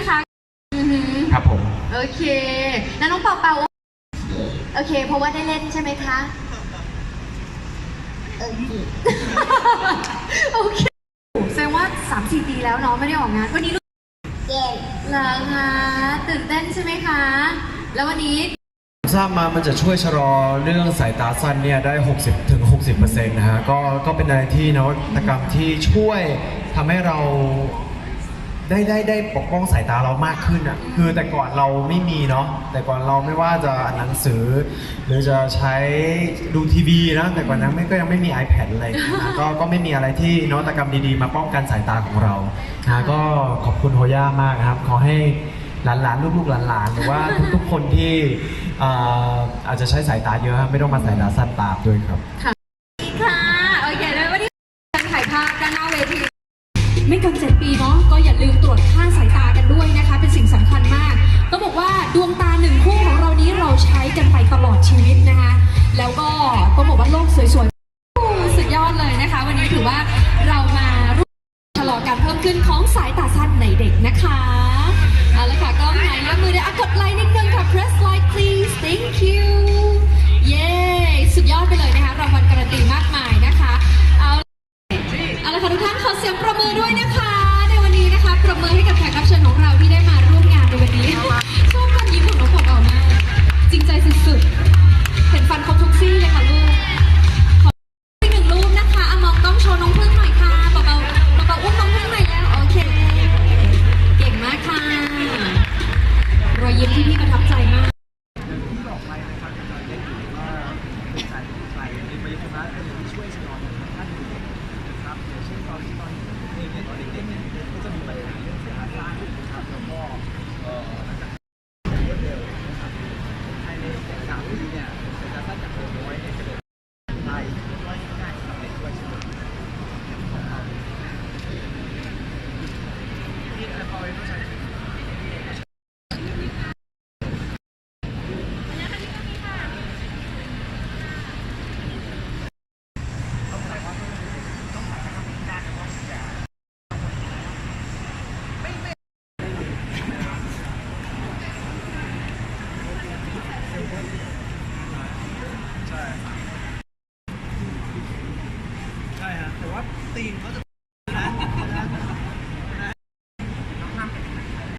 นะคะอือหือครับผม โอเคแล้วน้องเปาเปาโอเค เพราะว่าได้เล่นใช่ไหมคะโอเคโอเคแสดงว่า 3-4 ปีแล้วเนาะไม่ได้ออกงาน วันนี้รู้เก่งเหรอคะตื่นเต้นใช่ไหมคะ แล้ววันนี้ ทราบมามันจะช่วยชะลอเรื่องสายตาสั้นเนี่ยได้ 60ถึง60%นะฮะ ก็ก็เป็นอะไรที่นวัตกรรมที่ช่วยทำให้เรา ได้ได้ได้ปกป้องสายตาเรามากขึ้นอะคือแต่ก่อนเราไม่มีเนาะแต่ก่อนเราไม่ว่าจะอ่านหนังสือ หรือจะใช้ดูทีวีนะแต่ก่อนนั้นไม่ก็ยังไม่มี iPad อะไรอย่างเงี้ยนะก็ก็ไม่มีอะไรที่นวัตกรรมดีๆ มาป้องกันสายตาของเรานะก็ขอบคุณโฮย่ามากนะครับ ขอให้หลานๆลูกๆหลานๆหรือว่าทุกๆคนที่อ่าอาจจะใช้สายตาเยอะครับไม่ต้องมาสายตาสั้นตามด้วยครับ ไม่เกินเจ็ดปีเนาะก็อย่าลืมตรวจค่าสายตากันด้วยนะคะ เป็นสิ่งสำคัญมากต้องบอกว่าดวงตาหนึ่งคู่ของเรานี้เราใช้กันไปตลอดชีวิตนะคะ แล้วก็ต้องบอกว่าโลกสวยๆสุดยอดเลยนะคะ วันนี้ถือว่าเรามาร่วมชะลอการเพิ่มขึ้นของสายตาสั้นในเด็กนะคะเอาละค่ะก็หมายเลขมือเดี๋ยวอะกดไลค์นิดนึงค่ะ press like please thank you 말이 많이 있는 게 많이 있는 게 ตีนเขาจะ